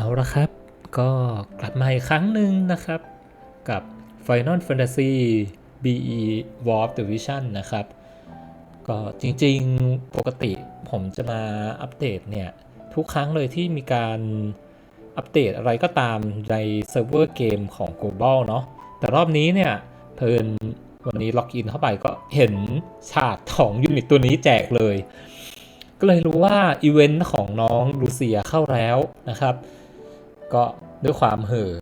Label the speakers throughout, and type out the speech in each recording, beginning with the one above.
Speaker 1: เอาละครับ ก็กลับมาอีกครั้งหนึ่งนะครับ กับ Final Fantasy BE War of the Vision นะครับ ก็จริงๆปกติผมจะมาอัปเดตเนี่ย ทุกครั้งเลยที่มีการอัปเดตอะไรก็ตามในเซิร์ฟเวอร์เกมของ Global เนาะแต่รอบนี้เนี่ยเพลินวันนี้ล็อกอินเข้าไปก็เห็นฉากของยูนิตตัวนี้แจกเลย ก็เลยรู้ว่าอีเวนต์ของน้องลูเซียเข้าแล้วนะครับ ก็ด้วยความเห่อ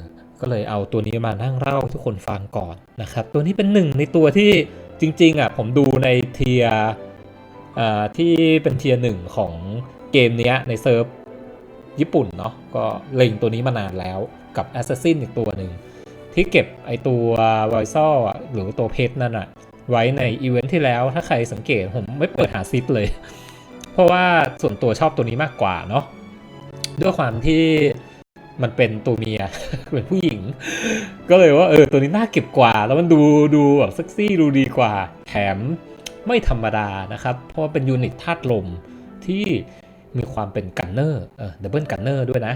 Speaker 1: ก็เลยเอาตัวนี้มานั่งเล่าทุกคนฟังก่อนนะครับ ตัวนี้เป็นหนึ่งในตัวที่จริงๆอะผมดูในเทียที่เป็นเทียหนึ่งของเกมนี้ในเซิร์ฟญี่ปุ่นเนาะก็เล็งตัวนี้มานานแล้วกับ Assassin อีกตัวหนึ่ง ที่เก็บไอตัวไวซออ่หรือตัวเพชรนั่นอะไว้ในอีเวนท์ที่แล้วถ้าใครสังเกตผมไม่เปิดหาซิปเลย เพราะว่าส่วนตัวชอบตัวนี้มากกว่าเนาะด้วยความที่ มันเป็นตัวเมียเป็นผู้หญิง ก็เลยว่าเออตัวนี้น่าเก็บกว่า แล้วมันดูดูแบบเซ็กซี่ดูดีกว่า แถมไม่ธรรมดานะครับ เพราะว่าเป็นยูนิตธาตุลมที่มีความเป็นกันเนอร์เออดับเบิลกันเนอร์ด้วยนะ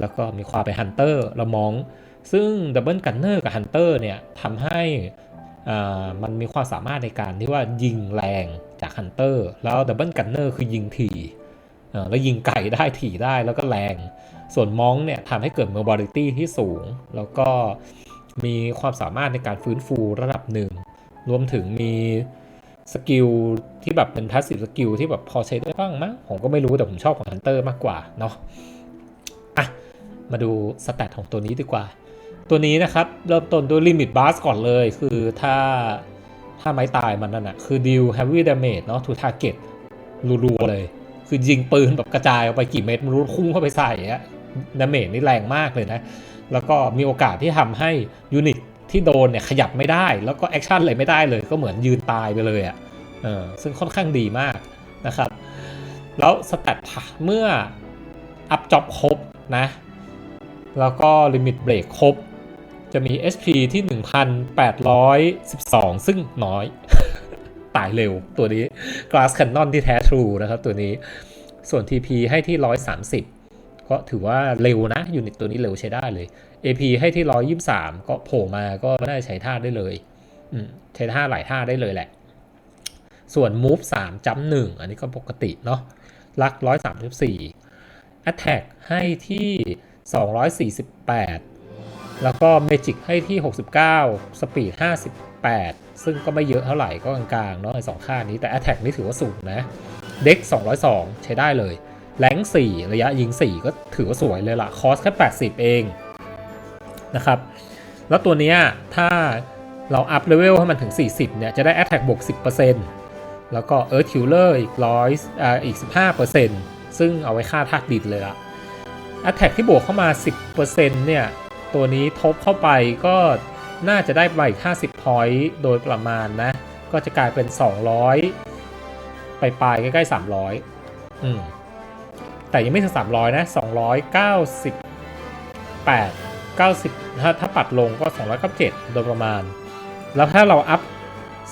Speaker 1: แล้วก็มีความเป็นฮันเตอร์เรามอง ซึ่งดับเบิลกันเนอร์กับฮันเตอร์เนี่ยทำให้อ่ามันมีความสามารถในการที่ว่ายิงแรงจากฮันเตอร์แล้วดับเบิลกันเนอร์คือยิงถี่ แล้วยิงไกลได้ถี่ได้แล้วก็แรง ส่วนมองเนี่ยทำให้เกิด mobility ที่สูง แล้วก็มีความสามารถในการฟื้นฟูระดับหนึ่ง รวมถึงมีสกิลที่แบบเป็น passive สกิลที่แบบพอใช้ได้บ้างมั้งผมก็ไม่รู้แต่ผมชอบของฮันเตอร์มากกว่าเนาะอะ มาดูสแตทของตัวนี้ดีกว่า ตัวนี้นะครับเริ่มต้นด้วยลิมิตบ s สก่อนเลย คือถ้าถ้าไม้ตายมันนั่นนะคือดิว heavy damage เนาะ to target รัวๆเลย คือยิงปืนแบบกระจายออกไปกี่เม็ดไมันรู้คุ้งเข้าไปใส่อะดาเมจนี่แรงมากเลยนะ แล้วก็มีโอกาสที่ทำให้ยูนิตที่โดนเนี่ยขยับไม่ได้ แล้วก็แอคชั่นอะไรไม่ได้เลย ก็เหมือนยืนตายไปเลยอะ่ะเออซึ่งค่อนข้างดีมากนะครับ แล้วสแตทเมื่ออัพจ็อบครบนะ แล้วก็ลิมิตเบรกครบ จะมี HP ที่ 1,812 ซึ่งน้อย ตายเร็วตัวนี้ Glass Cannon ที่แท้ True นะครับตัวนี้ ส่วน TP ให้ที่ 130 ก็ถือว่าเร็วนะยูนิตตัวนี้เร็วใช้ได้เลย AP ให้ที่ 123 ก็โผล่มาก็ไม่ได้ใช้ท่าได้เลยใช้ท่าหลายท่าได้เลยแหละ ส่วน Move 3จัม1อันนี้ก็ปกติเนาะลัก 134 Attack ให้ที่ 248 แล้วก็ Magic ให้ที่ 69 Speed 8 ซึ่งก็ไม่เยอะเท่าไหร่ก็กลางๆเนาะไอ้สองค่านี้แต่ Attack นี่ถือว่าสูงนะ Dex 202 ใช้ได้เลย แรง4 ระยะยิง 4 ก็ถือว่าสวยเลยล่ะคอสแค่ 80 เองนะครับ แล้วตัวนี้ถ้าเราอัพเลเวลให้มันถึง 40 เนี่ย จะได้ Attack บวก 10%แล้วก็ Earth Killer อีกร้อยอ่าอีก 15%ซึ่งเอาไว้ค่าธาตุดินเลยล่ะ Attack ที่บวกเข้ามา 10%เนี่ย ตัวนี้ทบเข้าไปก็ น่าจะได้ไปอีก50 point โดยประมาณนะ ก็จะกลายเป็น 200 ไปปลายใกล้ๆ 300 อืม แต่ยังไม่ถึง 300 นะ 298 90 ถ้าถ้าปัดลงก็ 297 โดยประมาณ แล้วถ้าเราอัพ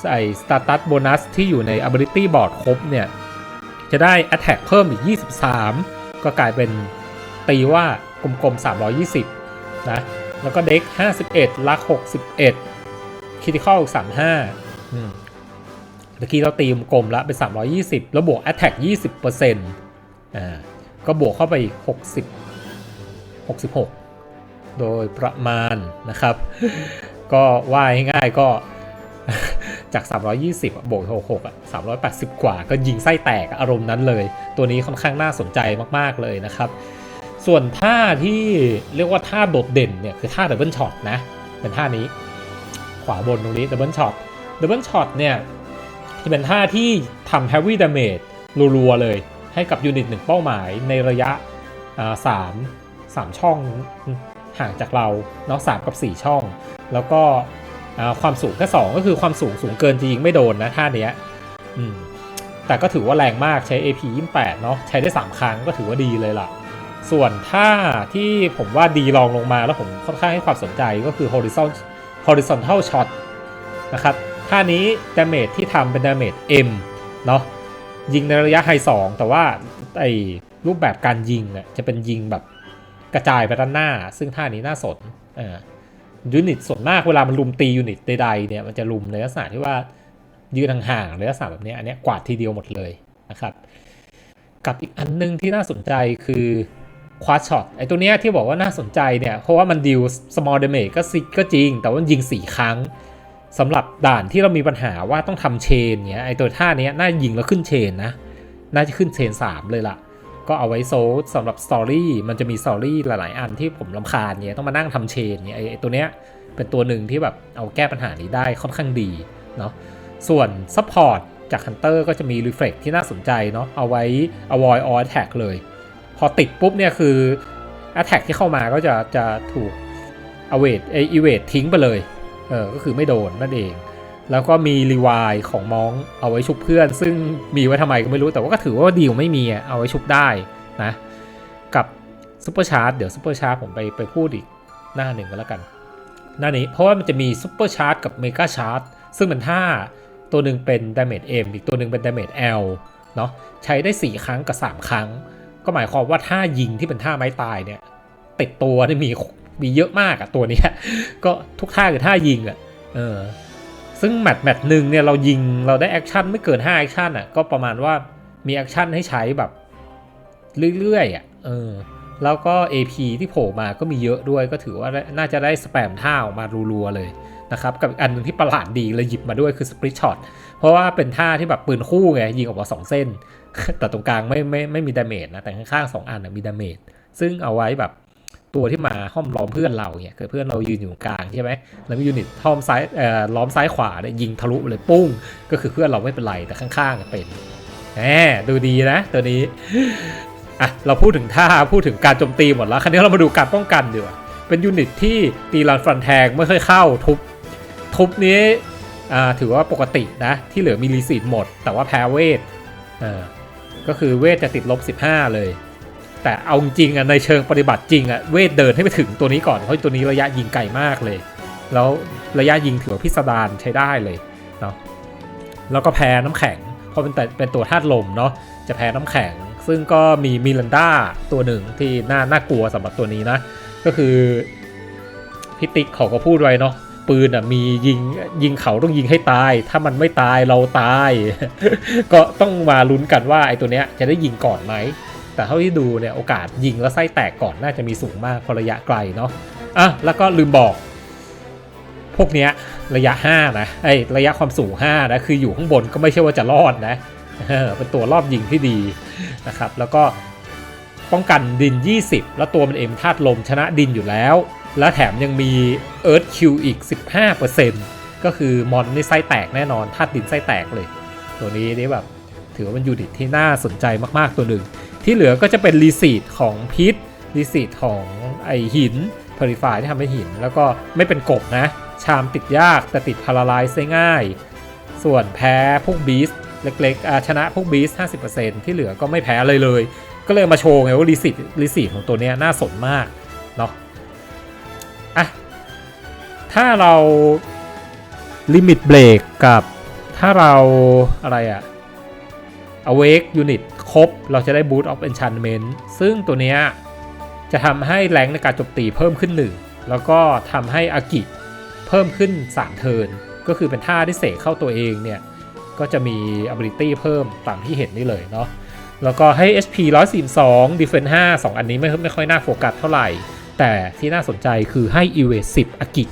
Speaker 1: ใส่ Status Bonus ที่อยู่ใน Ability Board ครบเนี่ย จะได้ Attack เพิ่มอีก 23 ก็กลายเป็นตีว่ากลมๆ 320 นะ แล้วก็เด็ก51 ลัก 61 Critical 35อืมเมื่อกี้เราตีกลมๆแล้วเป็น 320 แล้วบวก Attack 20%อ่าก็บวกเข้าไปอีก 60 66 โดยประมาณนะครับ ก็ว่าง่ายๆก็จาก 320อะบวก 66 อะ 380 กว่า ก็ยิงไส้แตกอะอารมณ์นั้นเลย ตัวนี้ค่อนข้างน่าสนใจมาก ๆ เลยนะครับ ส่วนท่าที่เรียกว่าท่าโดดเด่นเนี่ยคือท่าดับเบิลช็อตนะ เป็นท่านี้ ขวาบนตรงนี้ดับเบิลช็อตดับเบิลช็อตเนี่ยจะเป็นท่าที่ทำ heavy damage รัวๆเลยให้กับยูนิตหนึ่งเป้าหมายในระยะสามสามช่องห่างจากเราเนาะสามกับ 4 ช่อง แล้วก็ความสูงแค่2ก็คือความสูงสูงเกินจะยิงไม่โดนนะท่าเนี้ยแต่ก็ถือว่าแรงมากใช้ AP 28เนาะใช้ได้ 3 ครั้งก็ถือว่าดีเลยล่ะ ส่วนท่าที่ผมว่าดีรองลงมาแล้วผมค่อนข้างให้ความสนใจก็คือ horizontal horizontal shot นะครับท่านี้ damage ที่ทำเป็น damage M เนาะยิงในระยะไฮ2แต่ว่าไอ้รูปแบบการยิงเนี่ยจะเป็นยิงแบบกระจายไปด้านหน้า ซึ่งท่านี้น่าสนอ่ายูนิตส่วนมากเวลามันลุมตียูนิตใดๆเนี่ยมันจะลุมในลักษณะที่ว่ายืนห่างๆในลักษณะแบบนี้อันนี้กวาดทีเดียวหมดเลยนะครับ กับอีกอันหนึงที่น่าสนใจคือ ควาช็อตไอตัวเนี้ยที่บอกว่าน่าสนใจเนี่ย เพราะว่ามันดิว small damage ก็สิก็จริง แต่ว่ายิง 4 ครั้งสำหรับด่านที่เรามีปัญหาว่าต้องทำเชนเนี้ยไอตัวท่าเนี้ยน่ายิงแล้วขึ้นเชนนะ น่าจะขึ้นเชน 3 เลยล่ะ ก็เอาไว้โซลสำหรับสตอรี่มันจะมีสตอรี่หลาย ๆ อันที่ผมลำคาญเนี่ยต้องมานั่งทำเชนเนี่ยไอ้ตัวเนี้ยเป็นตัวหนึ่งที่แบบเอาแก้ปัญหานี้ได้ค่อนข้างดีเนาะส่วนซัพพอร์ตจากฮันเตอร์ก็จะมี Reflect ที่น่าสนใจเนาะเอาไว้ avoid all attack เลย อติดปุ๊บเนี่ยคือ attack ที่เข้ามาก็จะจะถูก await เอ evade ทิ้งไปเลยเออก็คือไม่โดนนั่นเอง แล้วก็มีรีวายของมองเอาไว้ชุบเพื่อน ซึ่งมีไว้ทำไมก็ไม่รู้แต่ว่าก็ถือว่าดีกว่าไม่มีอะเอาไว้ชุบได้นะกับซูเปอร์ชาร์จเดี๋ยวซูเปอร์ชาร์จผมไปไปพูดอีกหน้าหนึ่งก็แล้วกัน หน้านี้เพราะว่ามันจะมีซูเปอร์ชาร์จกับเมกาชาร์จซึ่งเป็นท่าตัวหนึ่งเป็น Damage M อีกตัวหนึ่งเป็น Damage L เนาะใช้ได้ 4 ครั้งกับ 3 ครั้ง ก็หมายความว่าท่ายิงที่เป็นท่าไม้ตายเนี่ยติดตัวนี่มีมีเยอะมากอะตัวนี้ก็ทุกท่าคือท่ายิงอะเออซึ่งแมตช์แมตช์หนึ่งเนี่ยเรายิงเราได้แอคชั่นไม่เกิน5แอคชั่นอะก็ประมาณว่ามีแอคชั่นให้ใช้แบบเรื่อยๆอะเออแล้วก็ AP ที่โผล่มาก็มีเยอะด้วยก็ถือว่าน่าจะได้สแปมท่าออกมารัวๆเลยนะครับกับอันหนึ่งที่ประหลาดดีเลยหยิบมาด้วยคือสปริตช็อต เพราะว่าเป็นท่าที่แบบปืนคู่ไงยิงออกมาสองเส้น แต่ตรงกลางไม่ไม่ไม่มีดาเมจนะ แต่ข้างๆสองอันมีดาเมจซึ่งเอาไว้แบบตัวที่มาห้อมล้อมเพื่อนเราเนี่ยเกิดเพื่อนเรายืนอยู่ตรงกลางใช่ไหมแล้วมียูนิตห้อมซ้ายเอ่อล้อมซ้ายขวาเนี่ยยิงทะลุเลยปุ้ง ก็คือเพื่อนเราไม่เป็นไรแต่ข้างๆเป็นแหมดูดีนะตัวนี้อะเราพูดถึงท่าพูดถึงการโจมตีหมดแล้วคราวนี้เรามาดูการป้องกันดีกว่าเป็นยูนิตที่ตีรันฟันแทงไม่ค่อยเข้าทุบทุบนี้ ถือว่าปกตินะที่เหลือมีรีซีดหมด แต่ว่าแพ้เวทก็คือเวทจะติดลบ 15 เลย แต่เอาจริงอะในเชิงปฏิบัติจริงอะเวทเดินให้ไปถึงตัวนี้ก่อนเพราะตัวนี้ระยะยิงไกลมากเลย แล้วระยะยิงถือว่าพิสดารใช้ได้เลยเนาะแล้วก็แพ้น้ำแข็งเพราะเป็นแต่เป็นตัวธาตุลมเนาะจะแพ้น้ำแข็ง ซึ่งก็มีมิลันดาตัวหนึ่งที่น่าน่ากลัวสำหรับตัวนี้นะ ก็คือพิติกเขาก็พูดไว้เนาะ ปืนอะมียิงยิงเขาต้องยิงให้ตาย ถ้ามันไม่ตายเราตาย ก็ต้องมาลุ้นกันว่าไอ้ตัวเนี้ยจะได้ยิงก่อนไหม แต่เท่าที่ดูเนี่ยโอกาสยิงแล้วไส้แตกก่อนน่าจะมีสูงมากเพราะระยะไกลเนาะอะแล้วก็ลืมบอก พวกเนี้ยระยะ 5 นะไอ้ระยะความสูง 5 นะ คืออยู่ข้างบนก็ไม่ใช่ว่าจะรอดนะเออเป็นตัวรอบยิงที่ดีนะครับ แล้วก็ป้องกันดิน 20 แล้วตัวมันเองธาตุลมชนะดินอยู่แล้ว และแถมยังมี Earth Q อีก 15%ก็คือมอนนี่ไส้แตกแน่นอนธาตุดินไส้แตกเลย ตัวนี้นี่แบบถือว่าเป็นยูนิตที่น่าสนใจมากๆตัวหนึ่ง ที่เหลือก็จะเป็นรีซีดของพิษรีซีดของไอหินพาริฟายที่ทำให้หิน แล้วก็ไม่เป็นกบนะ ชามติดยากแต่ติดพาราไลซ์ได้ง่าย ส่วนแพ้พวกบีสเล็กๆชนะพวกบีส50%ที่เหลือก็ไม่แพ้เลยเลย ก็เลยมาโชว์ไงว่ารีซีดรีซีดของตัวนี้น่าสนมากเนาะ ถ้าเราลิมิตเบรกกับถ้าเราอะไรอะ awake unit ครบ เราจะได้ boot of enchantment ซึ่งตัวเนี้ยจะทำให้แรงในการโจมตีเพิ่มขึ้น 1 แล้วก็ทำให้อากิเพิ่มขึ้น 3 เทิร์นก็คือเป็นท่าที่เสกเข้าตัวเองเนี่ย ก็จะมี ability เพิ่มตามที่เห็นนี่เลยเนาะแล้วก็ให้ HP 142 defense 5 2 อันนี้ไม่ไม่ค่อยน่าโฟกัสเท่าไหร่ แต่ที่น่าสนใจคือให้ e v a 10อากิ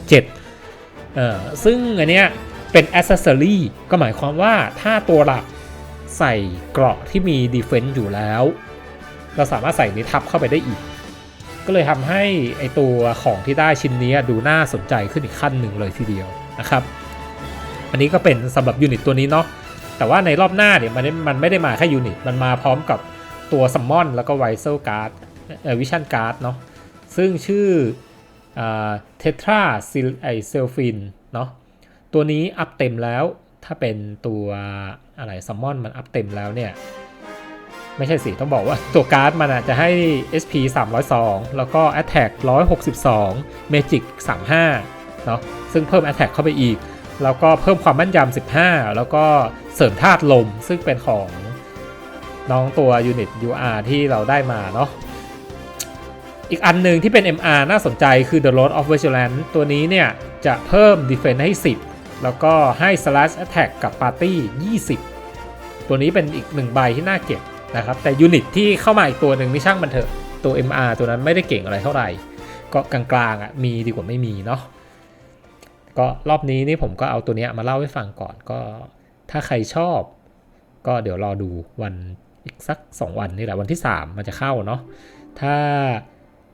Speaker 1: 7เอ่อซึ่งอันเนี้ยเป็น accessory ก็หมายความว่าถ้าตัวหลักใส่เกราะที่มี defense อยู่แล้ว เราสามารถใส่นี้ทับเข้าไปได้อีก ก็เลยทำให้ไอตัวของที่ได้ชิ้นนี้ดูน่าสนใจขึ้นอีกขั้นหนึ่งเลยทีเดียวนะครับ อันนี้ก็เป็นสำหรับยูนิตตัวนี้เนาะแต่ว่าในรอบหน้าเนี่ยมันมันไม่ได้มาแค่ยูนิต มันมาพร้อมกับตัวซัมมอนแล้วก็ไวเซลการ์ดเอ่อวิชั่นการ์ดเนาะ ซึ่งชื่อเทตราซิลไอเซลฟินเนาะตัวนี้อัพเต็มแล้วถ้าเป็นตัวอะไรซัมมอนมันอัพเต็มแล้วเนี่ย ไม่ใช่สิ ต้องบอกว่าตัวการ์ดมันอาจจะให้ SP 302 แล้วก็ Attack 162 Magic 35 เนาะซึ่งเพิ่ม Attack เข้าไปอีก แล้วก็เพิ่มความแม่นยำ15 แล้วก็เสริมธาตุลมซึ่งเป็นของน้องตัวยูนิต UR ที่เราได้มาเนาะ อีกอันหนึ่งที่เป็น MR น่าสนใจคือ The Road of Vigilance ตัวนี้เนี่ย จะเพิ่ม Defense ให้ 10 แล้วก็ให้ Slash Attack กับ Party 20 ตัวนี้เป็นอีกหนึ่งใบที่น่าเก็บนะครับ แต่ยูนิตที่เข้ามาอีกตัวหนึ่งนี่ช่างมันเถอะ ตัว MR ตัวนั้นไม่ได้เก่งอะไรเท่าไหร่ ก็กลางๆอะมีดีกว่าไม่มีเนาะก็รอบนี้นี่ผมก็เอาตัวเนี้ยมาเล่าให้ฟังก่อนก็ถ้าใครชอบ ก็เดี๋ยวรอดูวันอีกสัก 2 วันนี่แหละวันที่ 3 มันจะเข้าเนาะถ้า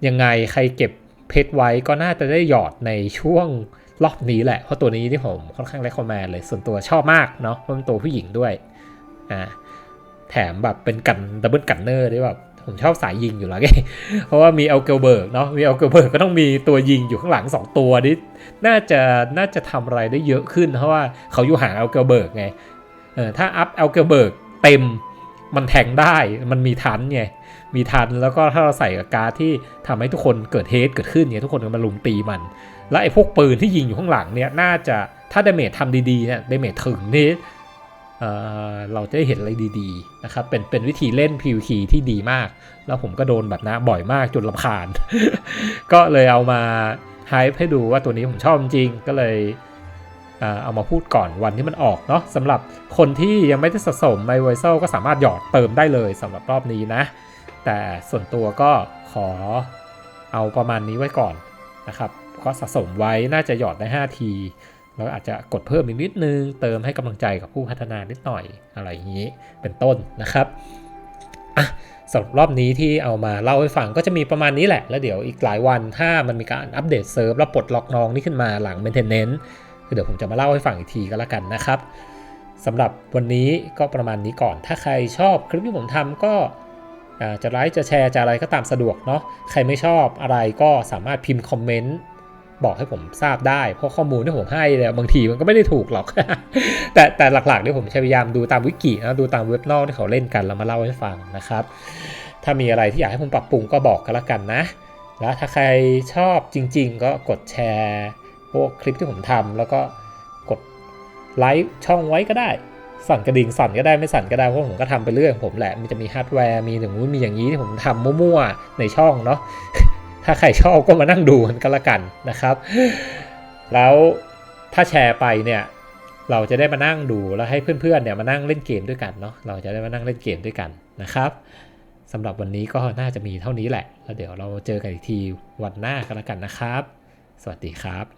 Speaker 1: ยังไงใครเก็บเพชรไว้ก็น่าจะได้หยอดในช่วงรอบนี้แหละ เพราะตัวนี้ที่ผมค่อนข้างเลคคอมแมนเลยส่วนตัวชอบมากเนาะเพราะเป็นตัวผู้หญิงด้วยอ่าแถมแบบเป็นกันดับเบิลกันเนอร์ด้วยแบบผมชอบสายยิงอยู่แล้วไงเพราะว่ามีเอลเกลเบิร์กเนาะมีเอลเกลเบิร์กก็ต้องมีตัวยิงอยู่ข้างหลัง 2 ตัวนี่น่าจะน่าจะทำอะไรได้เยอะขึ้น เพราะว่าเขาอยู่ห่างเอลเกลเบิร์กไงเออถ้าอัพเอลเกลเบิร์กเต็ม มันแทงได้ มันมีทันไง มีทันแล้วก็ถ้าเราใส่กับการที่ทำให้ทุกคนเกิดเฮดเกิดขึ้นเนี่ยทุกคนก็มาลุมตีมัน แล้วไอ้พวกปืนที่ยิงอยู่ข้างหลังเนี่ยน่าจะถ้าเดเมจทำดีๆเนี่ยเดเมจถึงนี่เอ่อเราจะได้เห็นอะไรดีๆนะครับ เป็นเป็นวิธีเล่น PVP ที่ดีมาก แล้วผมก็โดนแบบนะบ่อยมากจนลำคาญ ก็เลยเอามาไฮป์ให้ดูว่าตัวนี้ผมชอบจริงก็เลย เอามาพูดก่อนวันที่มันออกเนาะสำหรับคนที่ยังไม่ได้สะสมไมไวเซลก็สามารถหยอดเติมได้เลยสำหรับรอบนี้นะ แต่ส่วนตัวก็ขอเอาประมาณนี้ไว้ก่อนนะครับ ก็สะสมไว้น่าจะหยอดได้ 5 ทีแล้วอาจจะกดเพิ่มอีกนิดนึง เติมให้กำลังใจกับผู้พัฒนานิดหน่อยอะไรอย่างนี้เป็นต้นนะครับอะสำหรับรอบนี้ที่เอามาเล่าให้ฟังก็จะมีประมาณนี้แหละ แล้วเดี๋ยวอีกหลายวันถ้ามันมีการอัปเดตเซิร์ฟแล้วปลดล็อกน้องนี่ขึ้นมาหลัง maintenance เดี๋ยวผมจะมาเล่าให้ฟังอีกทีก็แล้วกันนะครับสำหรับวันนี้ก็ประมาณนี้ก่อน ถ้าใครชอบคลิปที่ผมทำก็จะไลค์จะแชร์จะอะไรก็ตามสะดวกเนาะใครไม่ชอบอะไรก็สามารถพิมพ์คอมเมนต์บอกให้ผมทราบได้ เพราะข้อมูลที่ผมให้เนี่ยบางทีมันก็ไม่ได้ถูกหรอก แต่แต่หลักๆเนี่ยผมพยายามดูตามวิกินะดูตามเว็บนอกที่เขาเล่นกันแล้วมาเล่าให้ฟังนะครับ ถ้ามีอะไรที่อยากให้ผมปรับปรุงก็บอกกันละกันนะ แล้วถ้าใครชอบจริง ๆ ก็กดแชร์ พวกคลิปที่ผมทำแล้วก็กดไลค์ช่องไว้ก็ได้ สั่นกระดิ่งสั่นก็ได้ไม่สั่นก็ได้เพราะผมก็ทำไปเรื่อยของผมแหละมันจะมีฮาร์ดแวร์มีอย่างนู้นมีอย่างนี้ที่ผมทำมั่วๆในช่องเนาะถ้าใครชอบก็มานั่งดูกันก็แล้วกันนะครับ แล้วถ้าแชร์ไปเนี่ยเราจะได้มานั่งดูแล้วให้เพื่อนๆเนี่ยมานั่งเล่นเกมด้วยกันเนาะเราจะได้มานั่งเล่นเกมด้วยกันนะครับสำหรับวันนี้ก็น่าจะมีเท่านี้แหละ แล้วเดี๋ยวเราเจอกันอีกทีวันหน้ากันแล้วกันนะครับ สวัสดีครับ